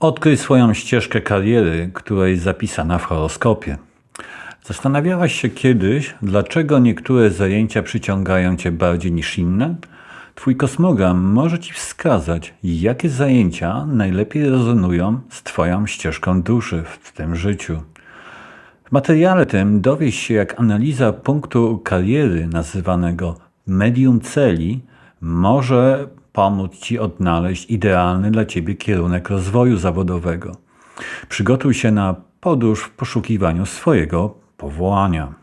Odkryj swoją ścieżkę kariery, która jest zapisana w horoskopie. Zastanawiałaś się kiedyś, dlaczego niektóre zajęcia przyciągają cię bardziej niż inne? Twój kosmogram może ci wskazać, jakie zajęcia najlepiej rezonują z Twoją ścieżką duszy w tym życiu. W materiale tym dowiesz się, jak analiza punktu kariery, nazywanego medium celi, może pomóc Ci odnaleźć idealny dla Ciebie kierunek rozwoju zawodowego. Przygotuj się na podróż w poszukiwaniu swojego powołania.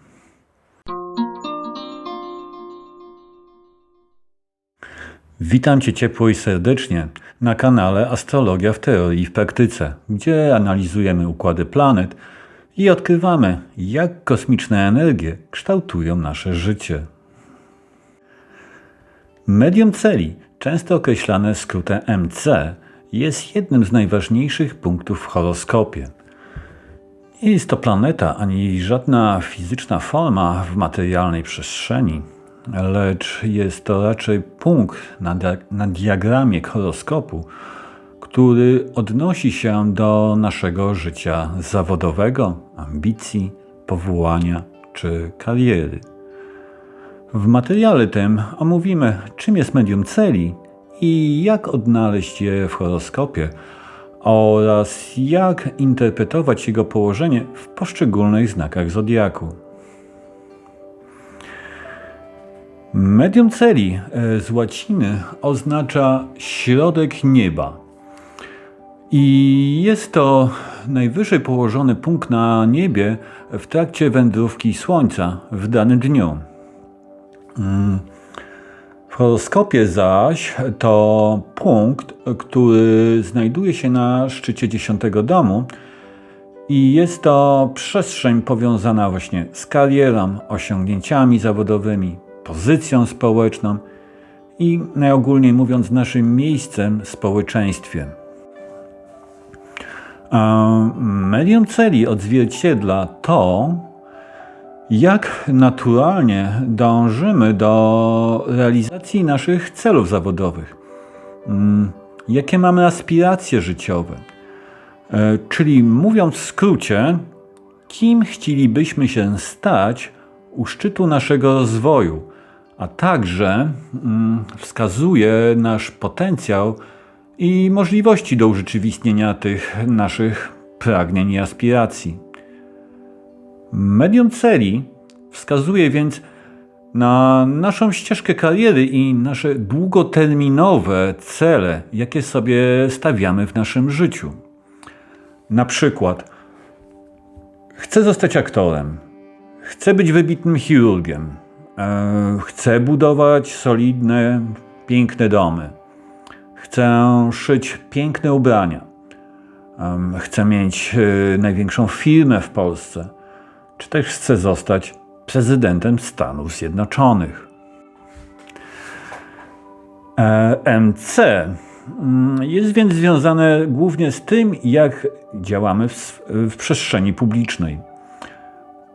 Witam Cię ciepło i serdecznie na kanale Astrologia w teorii i w praktyce, gdzie analizujemy układy planet i odkrywamy, jak kosmiczne energie kształtują nasze życie. Medium celi, często określane skrótem MC, jest jednym z najważniejszych punktów w horoskopie. Nie jest to planeta ani żadna fizyczna forma w materialnej przestrzeni, lecz jest to raczej punkt na, na diagramie horoskopu, który odnosi się do naszego życia zawodowego, ambicji, powołania czy kariery. W materiale tym omówimy, czym jest medium celi i jak odnaleźć je w horoskopie oraz jak interpretować jego położenie w poszczególnych znakach zodiaku. Medium celi e, z łaciny oznacza środek nieba. I jest to najwyżej położony punkt na niebie w trakcie wędrówki Słońca w danym dniu. W horoskopie zaś to punkt, który znajduje się na szczycie dziesiątego domu i jest to przestrzeń powiązana właśnie z karierą, osiągnięciami zawodowymi, pozycją społeczną i najogólniej mówiąc naszym miejscem w społeczeństwie. Medium celi odzwierciedla to, jak naturalnie dążymy do realizacji naszych celów zawodowych? Mm, Jakie mamy aspiracje życiowe? E, Czyli mówiąc w skrócie, kim chcielibyśmy się stać u szczytu naszego rozwoju, a także mm, wskazuje nasz potencjał i możliwości do urzeczywistnienia tych naszych pragnień i aspiracji. Medium celi wskazuje więc na naszą ścieżkę kariery i nasze długoterminowe cele, jakie sobie stawiamy w naszym życiu. Na przykład, chcę zostać aktorem, chcę być wybitnym chirurgiem, e, chcę budować solidne, piękne domy, chcę szyć piękne ubrania, em, chcę mieć e, największą firmę w Polsce czy też chce zostać prezydentem Stanów Zjednoczonych. E, MC mm, jest więc związane głównie z tym, jak działamy w, w przestrzeni publicznej.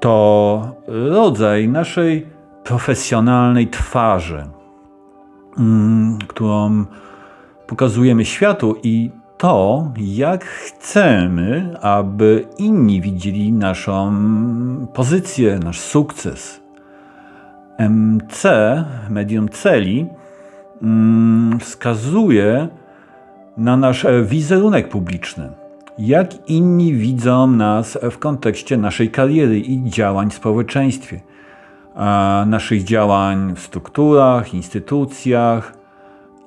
To rodzaj naszej profesjonalnej twarzy, mm, którą pokazujemy światu i to, jak chcemy, aby inni widzieli naszą pozycję, nasz sukces. MC, medium celi, mm, wskazuje na nasz wizerunek publiczny. Jak inni widzą nas w kontekście naszej kariery i działań w społeczeństwie, naszych działań w strukturach, instytucjach,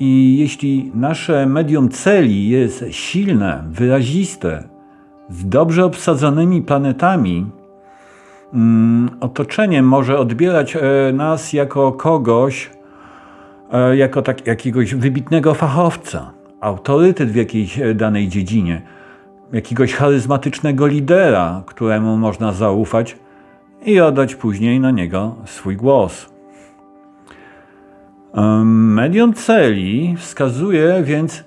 i jeśli nasze medium celi jest silne, wyraziste, z dobrze obsadzonymi planetami, mm, otoczenie może odbierać e, nas jako kogoś, e, jako tak, jakiegoś wybitnego fachowca, autorytet w jakiejś e, danej dziedzinie, jakiegoś charyzmatycznego lidera, któremu można zaufać i oddać później na niego swój głos. Medium celi wskazuje więc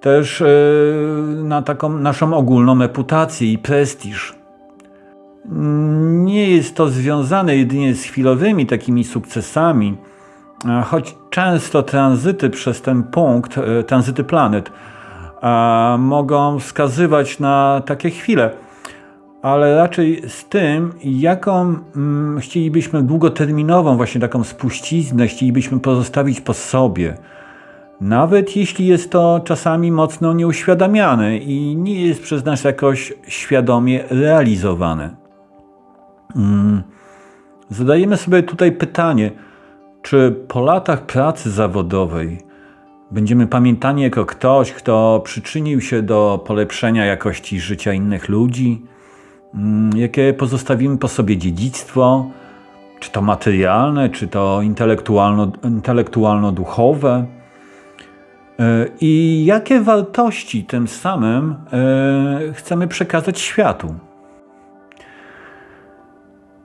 też e, na taką naszą ogólną reputację i prestiż. Nie jest to związane jedynie z chwilowymi takimi sukcesami, choć często tranzyty przez ten punkt, e, tranzyty planet, mogą wskazywać na takie chwile, ale raczej z tym, jaką mm, chcielibyśmy długoterminową, właśnie taką spuściznę, chcielibyśmy pozostawić po sobie. Nawet jeśli jest to czasami mocno nieuświadamiane i nie jest przez nas jakoś świadomie realizowane. Mm. Zadajemy sobie tutaj pytanie, czy po latach pracy zawodowej będziemy pamiętani jako ktoś, kto przyczynił się do polepszenia jakości życia innych ludzi? Mm, Jakie pozostawimy po sobie dziedzictwo? Czy to materialne, czy to intelektualno- intelektualno-duchowe? E, I jakie wartości tym samym e, chcemy przekazać światu?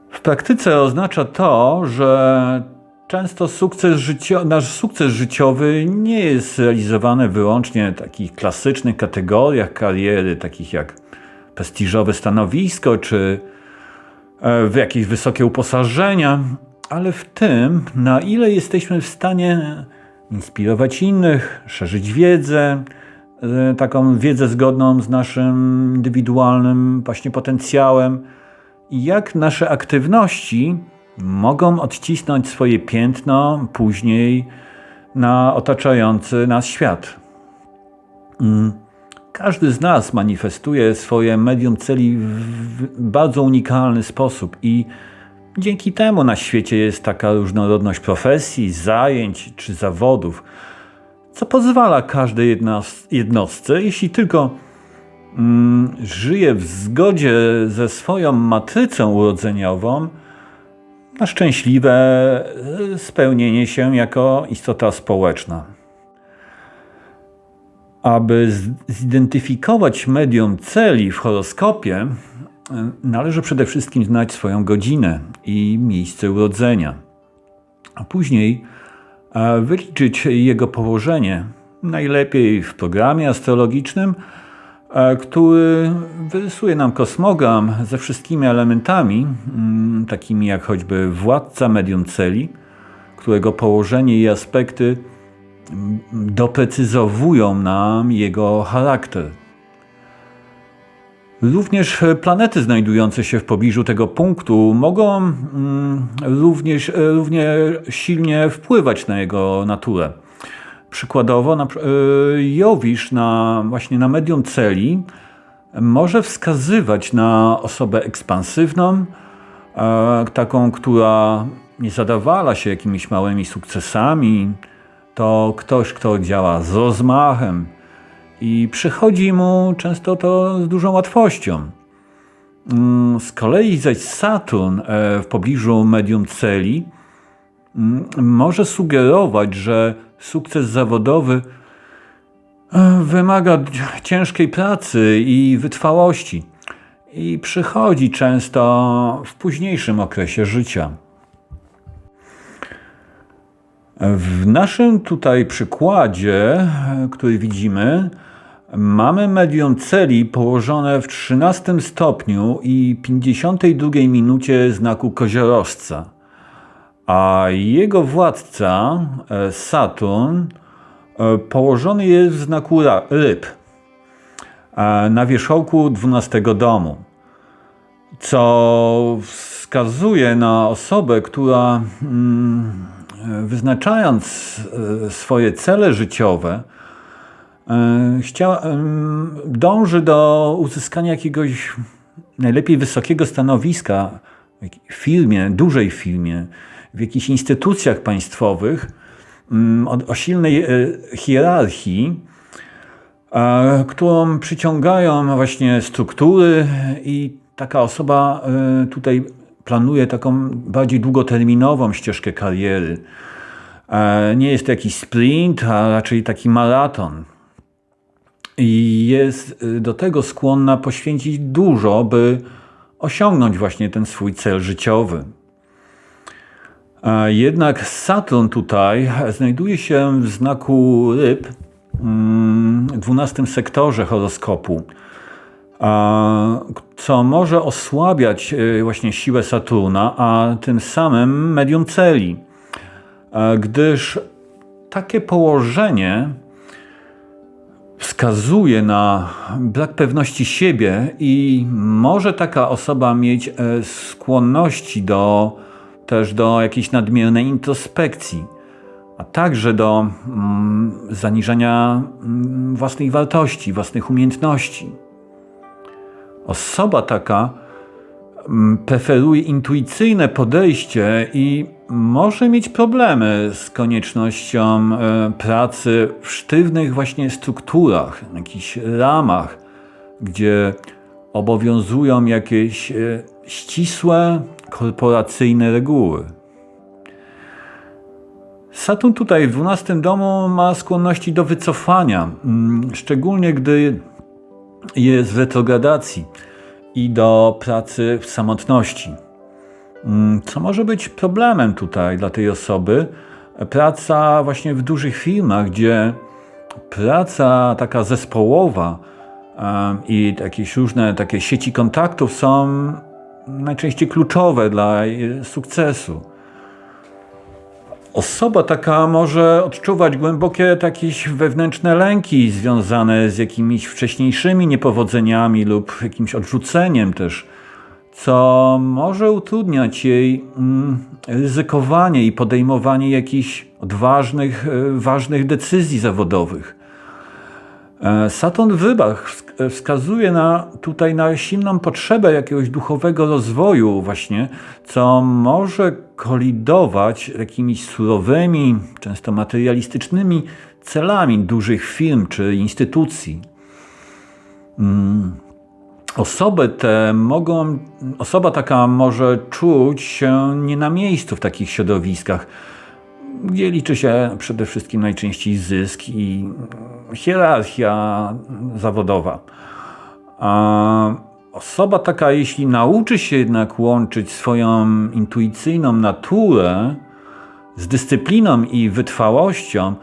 W praktyce oznacza to, że często sukces życio- nasz sukces życiowy nie jest realizowany wyłącznie w takich klasycznych kategoriach kariery, takich jak prestiżowe stanowisko czy e, w jakieś wysokie uposażenia, ale w tym, na ile jesteśmy w stanie inspirować innych, szerzyć wiedzę, e, taką wiedzę zgodną z naszym indywidualnym właśnie potencjałem i jak nasze aktywności mogą odcisnąć swoje piętno później na otaczający nas świat. Mm. Każdy z nas manifestuje swoje medium celi w bardzo unikalny sposób i dzięki temu na świecie jest taka różnorodność profesji, zajęć czy zawodów, co pozwala każdej jednos- jednostce, jeśli tylko mm, żyje w zgodzie ze swoją matrycą urodzeniową, na szczęśliwe e, spełnienie się jako istota społeczna. Aby zidentyfikować medium celi w horoskopie, e, należy przede wszystkim znać swoją godzinę i miejsce urodzenia, a później e, wyliczyć jego położenie, najlepiej w programie astrologicznym, e, który wyrysuje nam kosmogram ze wszystkimi elementami, mm, takimi jak choćby władca medium celi, którego położenie i aspekty doprecyzowują nam jego charakter. Również planety znajdujące się w pobliżu tego punktu mogą mm, również, e, równie silnie wpływać na jego naturę. Przykładowo, na, e, Jowisz na, właśnie na medium celi może wskazywać na osobę ekspansywną, e, taką, która nie zadawala się jakimiś małymi sukcesami. To ktoś, kto działa z rozmachem i przychodzi mu często to z dużą łatwością. Mm, Z kolei zaś Saturn e, w pobliżu medium celi mm, może sugerować, że sukces zawodowy e, wymaga ciężkiej pracy i wytrwałości i przychodzi często w późniejszym okresie życia. W naszym tutaj przykładzie, który widzimy, mamy medium celi położone w 13 stopniu i 52 minucie znaku koziorożca, a jego władca, e, Saturn, e, położony jest w znaku ryb, e, na wierzchołku 12 domu co wskazuje na osobę, która mm, wyznaczając e, swoje cele życiowe, e, dąży do uzyskania jakiegoś najlepiej wysokiego stanowiska w firmie, dużej firmie, w jakichś instytucjach państwowych, o, silnej e, hierarchii, e, którą przyciągają właśnie struktury i taka osoba e, tutaj planuje taką bardziej długoterminową ścieżkę kariery. E, Nie jest to jakiś sprint, a raczej taki maraton. I jest e, do tego skłonna poświęcić dużo, by osiągnąć właśnie ten swój cel życiowy. A Jednak Saturn tutaj znajduje się w znaku ryb, mm, w 12 sektorze horoskopu, co może osłabiać e, właśnie siłę Saturna, a tym samym medium celi, E, gdyż takie położenie wskazuje na brak pewności siebie i może taka osoba mieć e, skłonności do też do jakiejś nadmiernej introspekcji, a także do mm, zaniżania mm, własnej wartości, własnych umiejętności. Osoba taka mm, preferuje intuicyjne podejście i może mieć problemy z koniecznością e, pracy w sztywnych właśnie strukturach, jakichś ramach, gdzie obowiązują jakieś e, ścisłe, korporacyjne reguły. Saturn tutaj w 12 domu ma skłonności do wycofania, mm, szczególnie gdy jest w retrogradacji i do pracy w samotności. Mm, co może być problemem tutaj dla tej osoby? Praca właśnie w dużych firmach, gdzie praca taka zespołowa i jakieś różne takie sieci kontaktów są najczęściej kluczowe dla sukcesu. Osoba taka może odczuwać głębokie jakieś wewnętrzne lęki związane z jakimiś wcześniejszymi niepowodzeniami lub jakimś odrzuceniem też, co może utrudniać jej mm, ryzykowanie i podejmowanie jakichś odważnych, e, ważnych decyzji zawodowych. E, Saturn w rybach wskazuje na, tutaj na silną potrzebę jakiegoś duchowego rozwoju właśnie, co może kolidować jakimiś surowymi, często materialistycznymi celami dużych firm czy instytucji. Mm. Osoby te mogą, osoba taka może czuć się nie na miejscu w takich środowiskach, gdzie liczy się przede wszystkim najczęściej zysk i hierarchia zawodowa. A osoba taka, jeśli nauczy się jednak łączyć swoją intuicyjną naturę z dyscypliną i wytrwałością,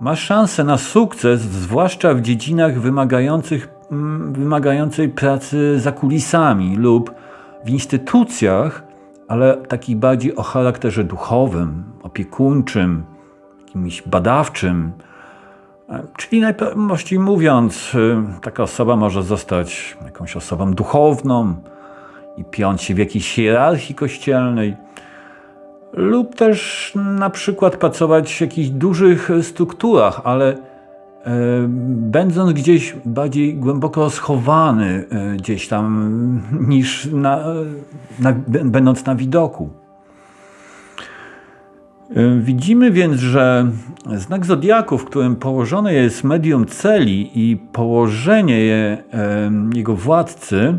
ma szansę na sukces, zwłaszcza w dziedzinach wymagających, mm, wymagającej pracy za kulisami lub w instytucjach, ale takich bardziej o charakterze duchowym, opiekuńczym, jakimś badawczym. Czyli najprościej mówiąc, y, taka osoba może zostać jakąś osobą duchowną i piąć się w jakiejś hierarchii kościelnej, lub też na przykład pracować w jakichś dużych strukturach, ale E, będąc gdzieś bardziej głęboko schowany e, gdzieś tam niż na, na, będąc na widoku. Widzimy więc, że znak zodiaku, w którym położone jest medium celi i położenie je, jego władcy,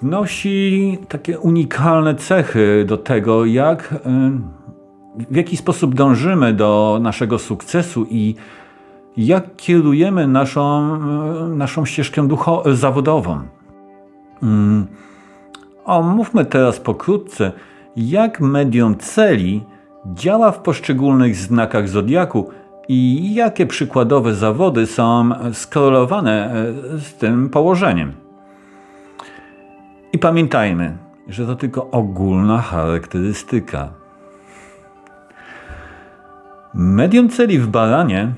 wnosi takie unikalne cechy do tego, jak w jaki sposób dążymy do naszego sukcesu i jak kierujemy naszą, naszą ścieżkę ducho- zawodową. Omówmy teraz pokrótce, jak medium celi działa w poszczególnych znakach zodiaku i jakie przykładowe zawody są skorelowane e, z tym położeniem. I pamiętajmy, że to tylko ogólna charakterystyka. Medium celi w baranie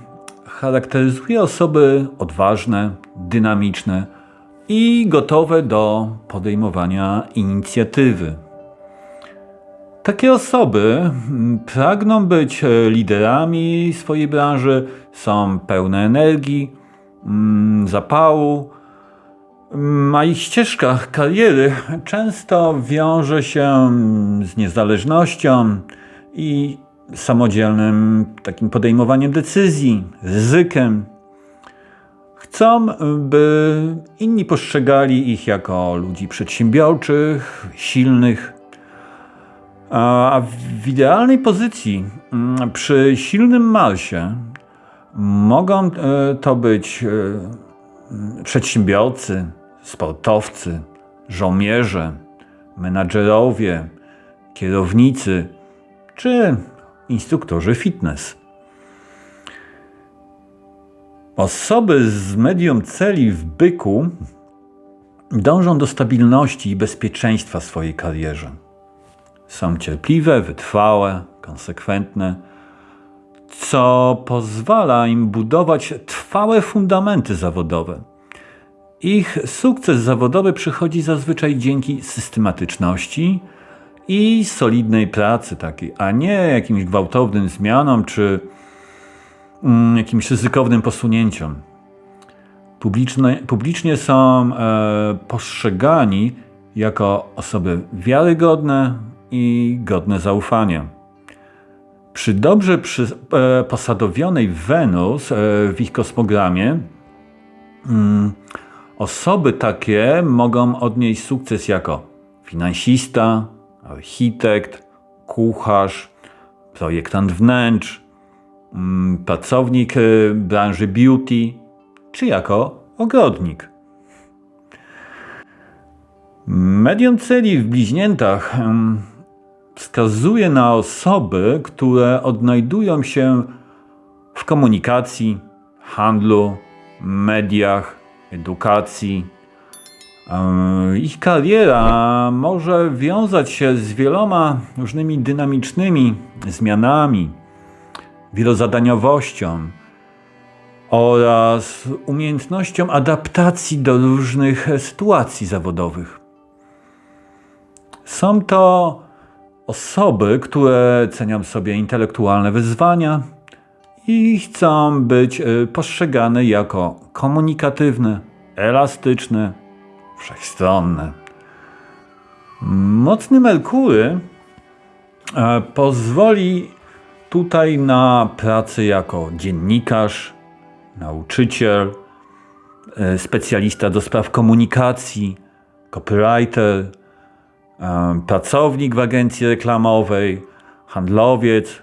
charakteryzuje osoby odważne, dynamiczne i gotowe do podejmowania inicjatywy. Takie osoby pragną być liderami swojej branży, są pełne energii, mm, zapału, a ich ścieżka kariery często wiąże się z niezależnością i samodzielnym takim podejmowaniem decyzji, ryzykiem. Chcą, by inni postrzegali ich jako ludzi przedsiębiorczych, silnych. A w idealnej pozycji mm, przy silnym Marsie mogą e, to być e, przedsiębiorcy, sportowcy, żołnierze, menadżerowie, kierownicy czy instruktorzy fitness. Osoby z medium celi w byku dążą do stabilności i bezpieczeństwa swojej karierze. Są cierpliwe, wytrwałe, konsekwentne, co pozwala im budować trwałe fundamenty zawodowe. Ich sukces zawodowy przychodzi zazwyczaj dzięki systematyczności i solidnej pracy takiej, a nie jakimś gwałtownym zmianom czy mm, jakimś ryzykownym posunięciom. Publiczne, publicznie są e, postrzegani jako osoby wiarygodne i godne zaufania. Przy dobrze przy, e, posadowionej Wenus e, w ich kosmogramie mm, osoby takie mogą odnieść sukces jako finansista, architekt, kucharz, projektant wnętrz, mm, pracownik e, branży beauty, czy jako ogrodnik. Medium celi w bliźniętach em, wskazuje na osoby, które odnajdują się w komunikacji, handlu, mediach, edukacji. Ich kariera może wiązać się z wieloma różnymi dynamicznymi zmianami, wielozadaniowością oraz umiejętnością adaptacji do różnych sytuacji zawodowych. Są to osoby, które cenią sobie intelektualne wyzwania i chcą być y, postrzegane jako komunikatywne, elastyczne, wszechstronne. Mocny Merkury e, pozwoli tutaj na pracę jako dziennikarz, nauczyciel, e, specjalista do spraw komunikacji, copywriter, pracownik w agencji reklamowej, handlowiec,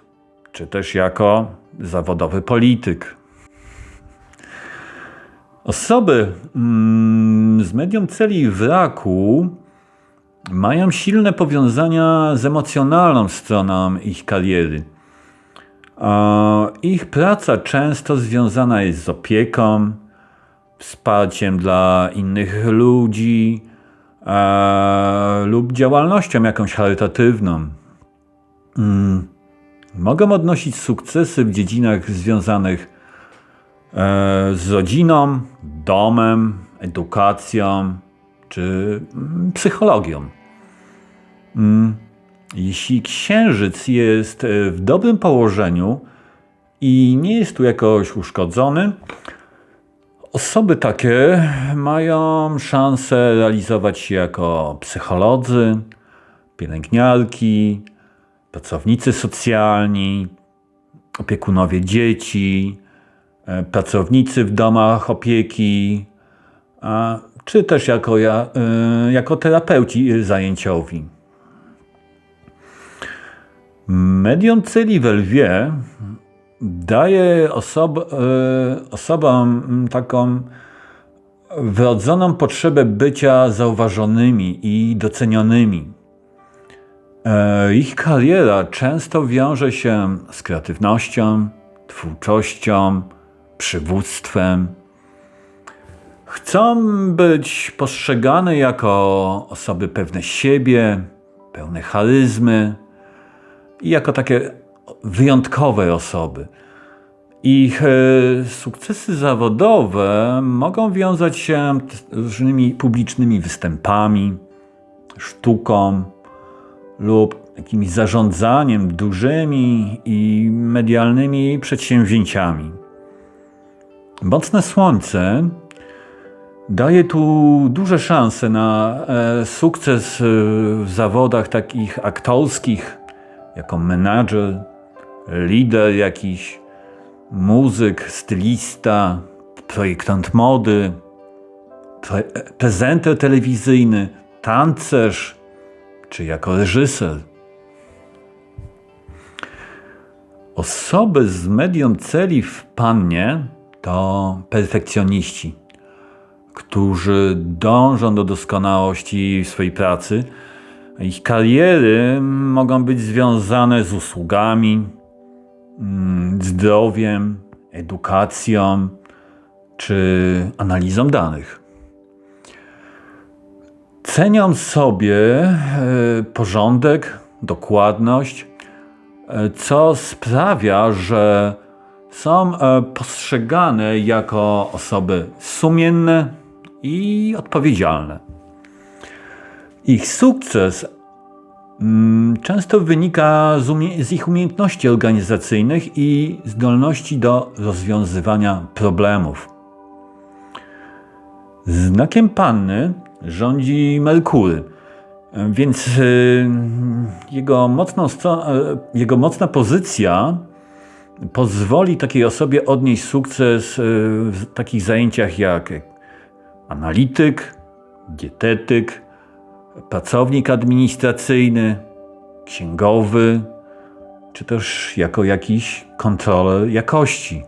czy też jako zawodowy polityk. Osoby mm, z medium celi w raku mają silne powiązania z emocjonalną stroną ich kariery. Ich praca często związana jest z opieką, wsparciem dla innych ludzi e, lub działalnością jakąś charytatywną. Mm, Mogą odnosić sukcesy w dziedzinach związanych e, z rodziną, domem, edukacją czy mm, psychologią. Mm, Jeśli księżyc jest e, w dobrym położeniu i nie jest tu jakoś uszkodzony, osoby takie mają szansę realizować się jako psycholodzy, pielęgniarki, pracownicy socjalni, opiekunowie dzieci, e, pracownicy w domach opieki, czy też jako, ja, e, jako terapeuci zajęciowi. Medium lwie daje osob, e, osobom taką wrodzoną potrzebę bycia zauważonymi i docenionymi. E, Ich kariera często wiąże się z kreatywnością, twórczością, przywództwem. Chcą być postrzegane jako osoby pewne siebie, pełne charyzmy i jako takie wyjątkowe osoby. Ich e, sukcesy zawodowe mogą wiązać się z różnymi publicznymi występami, sztuką lub jakimś zarządzaniem dużymi i medialnymi przedsięwzięciami. Mocne słońce daje tu duże szanse na e, sukces e, w zawodach takich aktorskich, jako menadżer, lider jakiś, muzyk, stylista, projektant mody, pre prezenter telewizyjny, tancerz, czy jako reżyser. Osoby z medium celi w pannie to perfekcjoniści, którzy dążą do doskonałości swojej pracy. Ich kariery mogą być związane z usługami, zdrowiem, edukacją czy analizą danych. Cenią sobie e, porządek, dokładność, e, co sprawia, że są e, postrzegane jako osoby sumienne i odpowiedzialne. Ich sukces mm, często wynika z, z ich umiejętności organizacyjnych i zdolności do rozwiązywania problemów. Znakiem panny rządzi Merkury, więc y, jego, y, jego mocna pozycja pozwoli takiej osobie odnieść sukces y, w takich zajęciach jak analityk, dietetyk, pracownik administracyjny, księgowy, czy też jako jakiś kontroler jakości.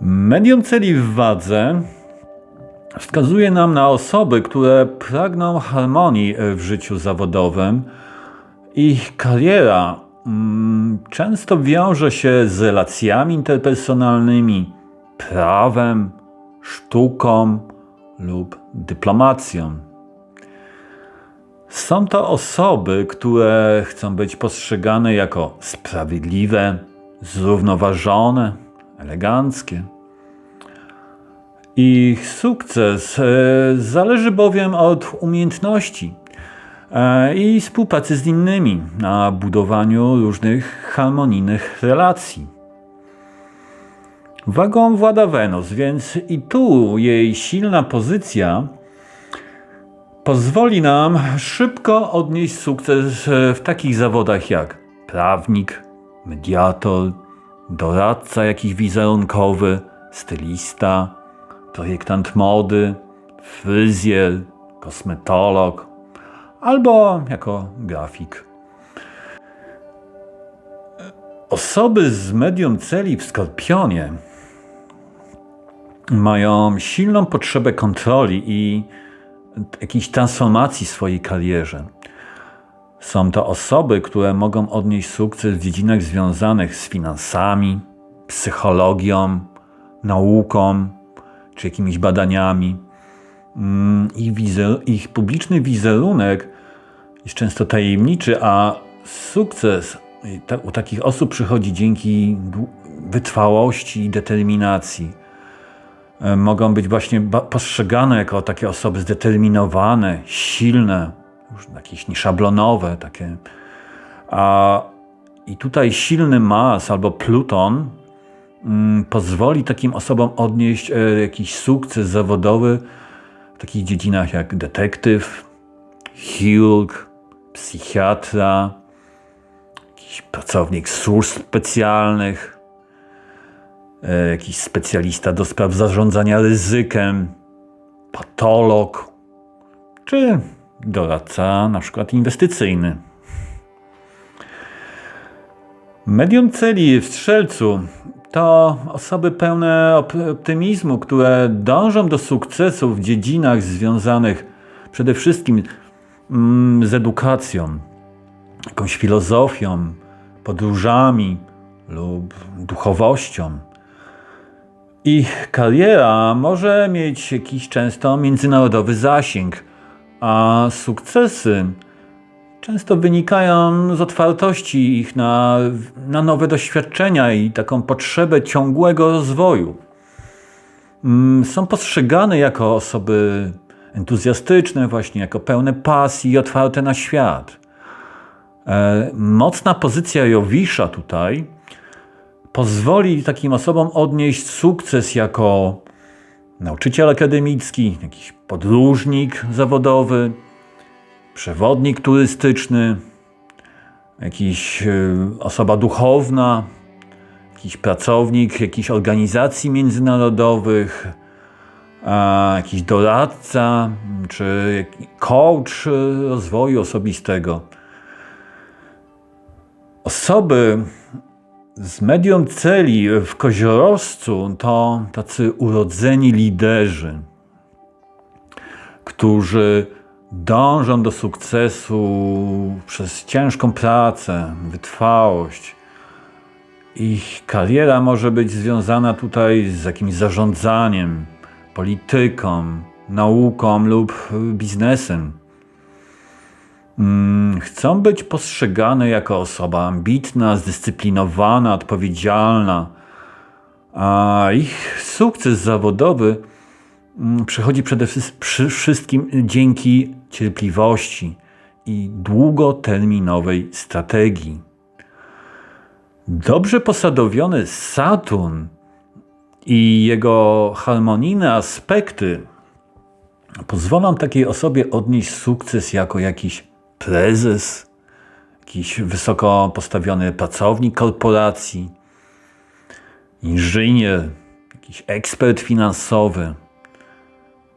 Medium celi w wadze wskazuje nam na osoby, które pragną harmonii w życiu zawodowym. Ich kariera mm, często wiąże się z relacjami interpersonalnymi, prawem, sztuką lub dyplomacją. Są to osoby, które chcą być postrzegane jako sprawiedliwe, zrównoważone, eleganckie. Ich sukces e, zależy bowiem od umiejętności e, i współpracy z innymi na budowaniu różnych harmonijnych relacji. Wagą włada Wenus, więc i tu jej silna pozycja pozwoli nam szybko odnieść sukces w takich zawodach jak prawnik, mediator, doradca jakiś wizerunkowy, stylista, projektant mody, fryzjer, kosmetolog albo jako grafik. Osoby z medium celi w Skorpionie mają silną potrzebę kontroli i jakiejś transformacji w swojej karierze. Są to osoby, które mogą odnieść sukces w dziedzinach związanych z finansami, psychologią, nauką czy jakimiś badaniami. Mm, ich, ich publiczny wizerunek jest często tajemniczy, a sukces u takich osób przychodzi dzięki wytrwałości i determinacji. E, mogą być właśnie postrzegane jako takie osoby zdeterminowane, silne, już jakieś nieszablonowe, takie. A, I tutaj silny Mars albo Pluton mm, pozwoli takim osobom odnieść e, jakiś sukces zawodowy w takich dziedzinach jak detektyw, chirurg, psychiatra, jakiś pracownik służb specjalnych, jakiś specjalista do spraw zarządzania ryzykiem, patolog, czy doradca na przykład inwestycyjny. Medium celi w strzelcu to osoby pełne optymizmu, które dążą do sukcesu w dziedzinach związanych przede wszystkim mm, z edukacją, jakąś filozofią, podróżami lub duchowością. Ich kariera może mieć jakiś często międzynarodowy zasięg, a sukcesy często wynikają z otwartości ich na, na nowe doświadczenia i taką potrzebę ciągłego rozwoju. Mm, są postrzegane jako osoby entuzjastyczne, właśnie jako pełne pasji i otwarte na świat. E, mocna pozycja Jowisza tutaj pozwoli takim osobom odnieść sukces jako nauczyciel akademicki, jakiś podróżnik zawodowy, przewodnik turystyczny, jakiś e, osoba duchowna, jakiś pracownik jakichś organizacji międzynarodowych, jakiś doradca czy coach rozwoju osobistego. Osoby z medium celi w kozioroscu to tacy urodzeni liderzy, którzy dążą do sukcesu przez ciężką pracę, wytrwałość. Ich kariera może być związana tutaj z jakimś zarządzaniem, polityką, nauką lub biznesem. Mm, chcą być postrzegane jako osoba ambitna, zdyscyplinowana, odpowiedzialna, a ich sukces zawodowy mm, przychodzi przede wszystkim dzięki cierpliwości i długoterminowej strategii. Dobrze posadowiony Saturn i jego harmonijne aspekty pozwolą takiej osobie odnieść sukces jako jakiś prezes, jakiś wysoko postawiony pracownik korporacji, inżynier, jakiś ekspert finansowy,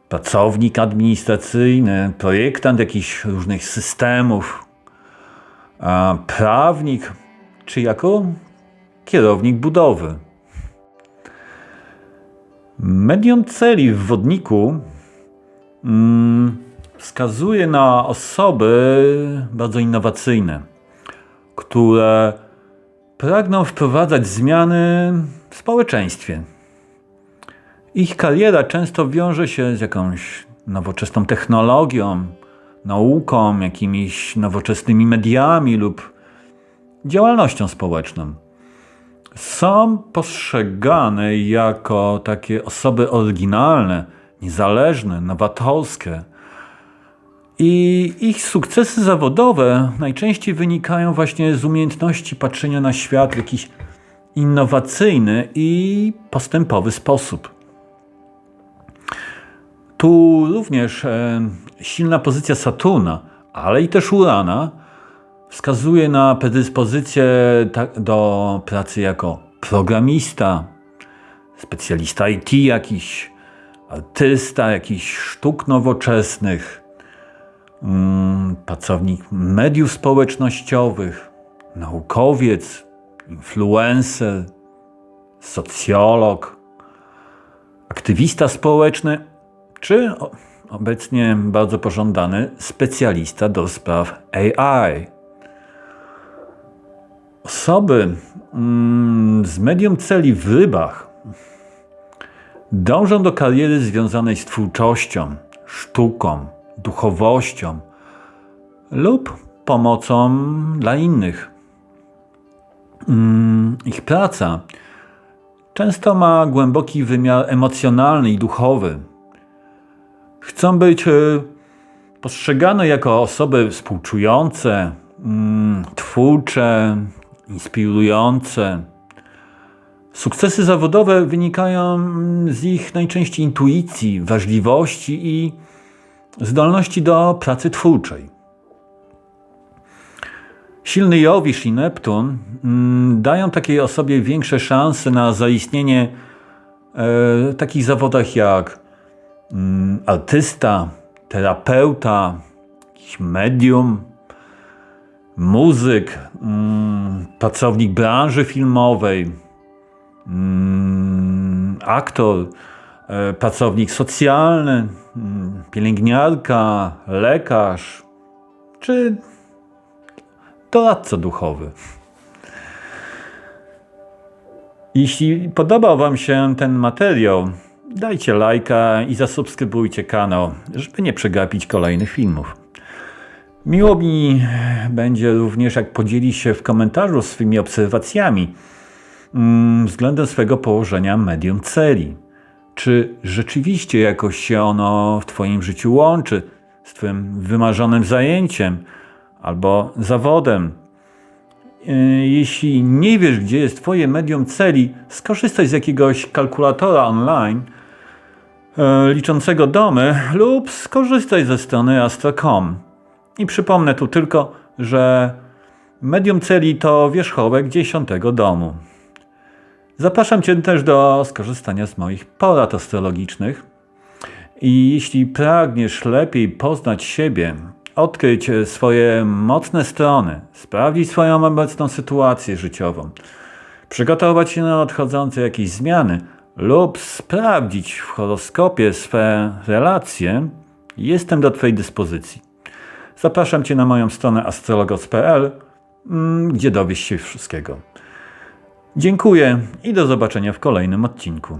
pracownik administracyjny, projektant jakichś różnych systemów, prawnik, czy jako kierownik budowy. Medium celi w wodniku mm, wskazuje na osoby bardzo innowacyjne, które pragną wprowadzać zmiany w społeczeństwie. Ich kariera często wiąże się z jakąś nowoczesną technologią, nauką, jakimiś nowoczesnymi mediami lub działalnością społeczną. Są postrzegane jako takie osoby oryginalne, niezależne, nowatorskie. I ich sukcesy zawodowe najczęściej wynikają właśnie z umiejętności patrzenia na świat w jakiś innowacyjny i postępowy sposób. Tu również e, silna pozycja Saturna, ale i też Urana wskazuje na predyspozycję do pracy jako programista, specjalista IT jakiś, artysta jakichś sztuk nowoczesnych, pracownik mediów społecznościowych, naukowiec, influencer, socjolog, aktywista społeczny, czy obecnie bardzo pożądany specjalista do spraw AI. Osoby mm, z medium celi w rybach dążą do kariery związanej z twórczością, sztuką, duchowością lub pomocą dla innych. Mm, Ich praca często ma głęboki wymiar emocjonalny i duchowy. Chcą być e, postrzegane jako osoby współczujące, mm, twórcze, inspirujące. Sukcesy zawodowe wynikają z ich najczęściej intuicji, wrażliwości i zdolności do pracy twórczej. Silny Jowisz i Neptun mm, dają takiej osobie większe szanse na zaistnienie e, w takich zawodach jak mm, artysta, terapeuta, medium, muzyk, mm, pracownik branży filmowej, aktor, pracownik socjalny, mm, pielęgniarka, lekarz czy doradca duchowy. Jeśli podobał Wam się ten materiał, dajcie lajka i zasubskrybujcie kanał, żeby nie przegapić kolejnych filmów. Miło mi będzie również, jak podzieli się w komentarzu swymi obserwacjami mm, względem swego położenia medium celi. Czy rzeczywiście jakoś się ono w Twoim życiu łączy z Twoim wymarzonym zajęciem albo zawodem? Yy, Jeśli nie wiesz, gdzie jest Twoje medium celi, skorzystaj z jakiegoś kalkulatora online e, liczącego domy lub skorzystaj ze strony astro.com. I przypomnę tu tylko, że medium celi to wierzchołek dziesiątego domu. Zapraszam Cię też do skorzystania z moich porad astrologicznych. I jeśli pragniesz lepiej poznać siebie, odkryć swoje mocne strony, sprawdzić swoją obecną sytuację życiową, przygotować się na nadchodzące jakieś zmiany lub sprawdzić w horoskopie swe relacje, jestem do Twojej dyspozycji. Zapraszam Cię na moją stronę astrologos.pl, mm, gdzie dowiesz się wszystkiego. Dziękuję i do zobaczenia w kolejnym odcinku.